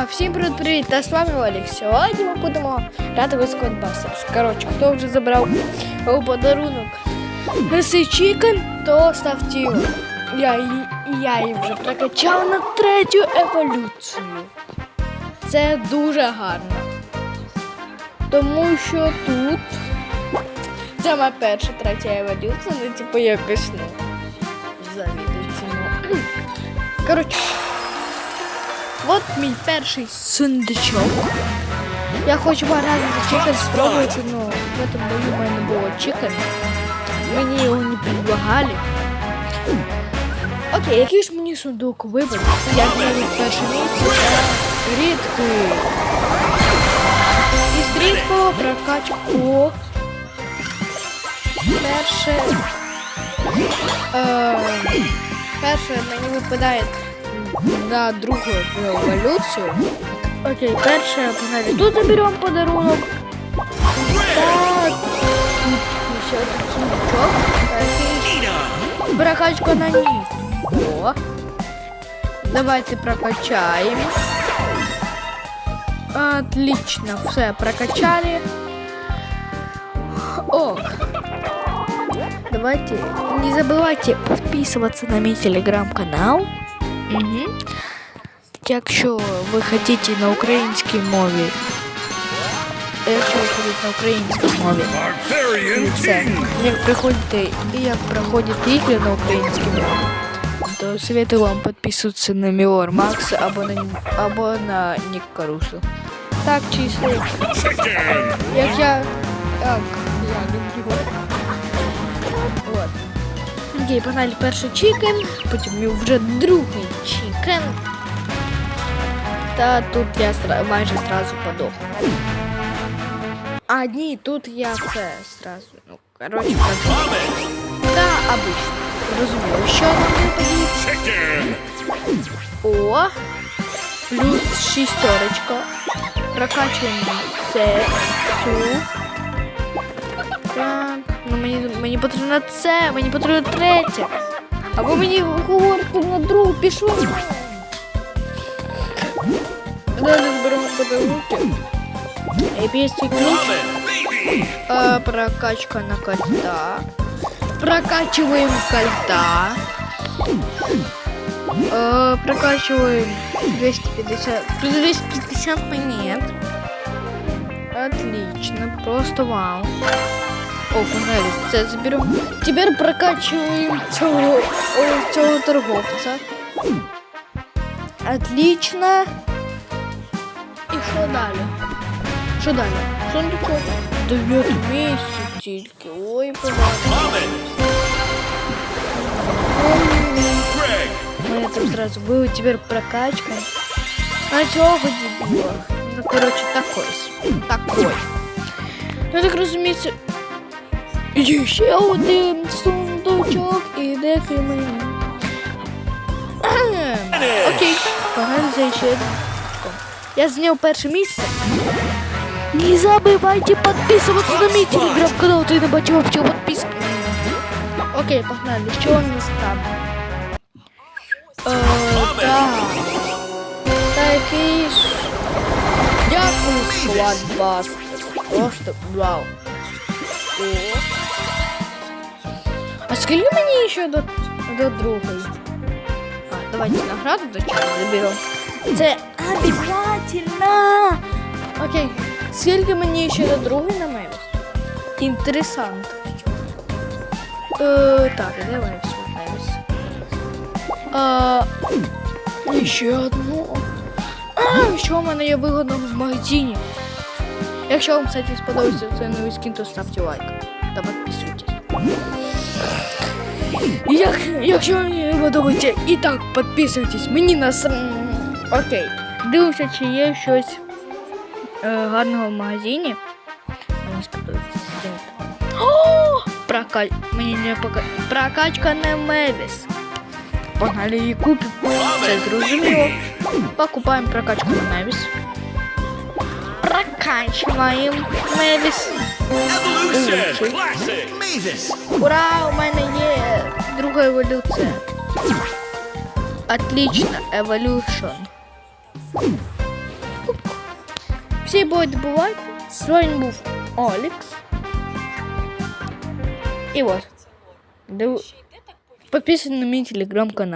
Всім привіт! Та з вами Олег. Сьогодні ми будемо грати в Squadbusters. Коротше, хто вже забрав у подарунок цей чікен, то ставте його. Я, я її вже прокачав на третю еволюцію. Це дуже гарно. Тому що тут це моя перша третя еволюція, ну типу якось ну завідується. Коротше. От мій перший сундучок. Я хочу пограти за чикен спробувати, но в этом бою в мене було чикен. Мені його не предлагали. Окей, який ж мені сундук вибрати? Я навіть перше місце це рідкий. Із рідкого прокачку. Перше. Е, перше мені випадає на другу еволюцію. Окей, перше погнали. Тут заберемо подарунок. Так, тут ще один сундучок. Прокачка на них. О. Давайте прокачаем. Отлично, все, прокачали. Ок. Давайте, не забывайте подписываться на мой телеграм-канал. Угу. Якщо ви хочете на українській мові. Якщо ви хочете на українській мові. Це як приходите і як проходять ігри на українській мові, то советую вам підписуватися на Міор Макс або на або на Нік Карусу. Так, чисто як, як я. Так, я люблю. Окей, погнали перший чікен, потім вже другий чікен. Та тут я стра- майже сразу подох. А, ні, тут я це сразу. Ну, короче, как... Да, обычно. Розумію, що нам. О, плюс шістерочка. Прокачуємо це, цю. Так, ну мені, мені потрібно це, мені потрібно третє. Або мені говорити на другу пішло. Далі зберемо подарунки. Епійський ключ. Э, прокачка на кольта. Прокачиваем кольта. Э, прокачиваем 250. Плюс 250 монет. Отлично, просто вау. О, погнали, це заберем. Теперь прокачиваем цього, о, цього торговця. Отлично. І що далі? Що далі? Сундучок. Дев'ять місяців тільки. Ой, погано. Мы там сразу был, теперь прокачка. А цього дебіла? Ну, короче, такой. с- Такой. Ну, так розуміється. Є ще один сундучок і декий мені. Ем, Окей, погнали за ще один. Я зняв перше місце. Не забывайте подписываться на мой телеграм-канал, ты не бачив вообще подписки. Окей, погнали, що у нас там? Е, так. Такий ж. Дякую, склад Просто вау. А скільки мені ще до, до другої? А, давайте награду до чого заберемо. Це обязательно. Окей. Скільки мені ще до другої на Мевіс? Інтересант. Е, так, де Мевіс? Мевіс. Ще одну. А, що в мене є вигодно в магазині? Якщо вам, кстати, сподобається цей новий скін, то ставте лайк та підписуйтесь. Як, якщо вам не подобається, і так підписуйтесь, мені нас. Окей. Дивимося, чи є щось е, гарного в магазині. Мені сподобається. О! Прока... Мені не пока... Прокачка не Мевіс. Погнали її купимо. Це зрозуміло. Покупаємо прокачку на Мевіс. Прокачуємо Мевіс. Лучший. Ура, у мене є друга еволюція. Отлично, Evolution. всі будуть добувати. З вами був Олекс. І от. Див... Підписуйтесь на мій телеграм-канал.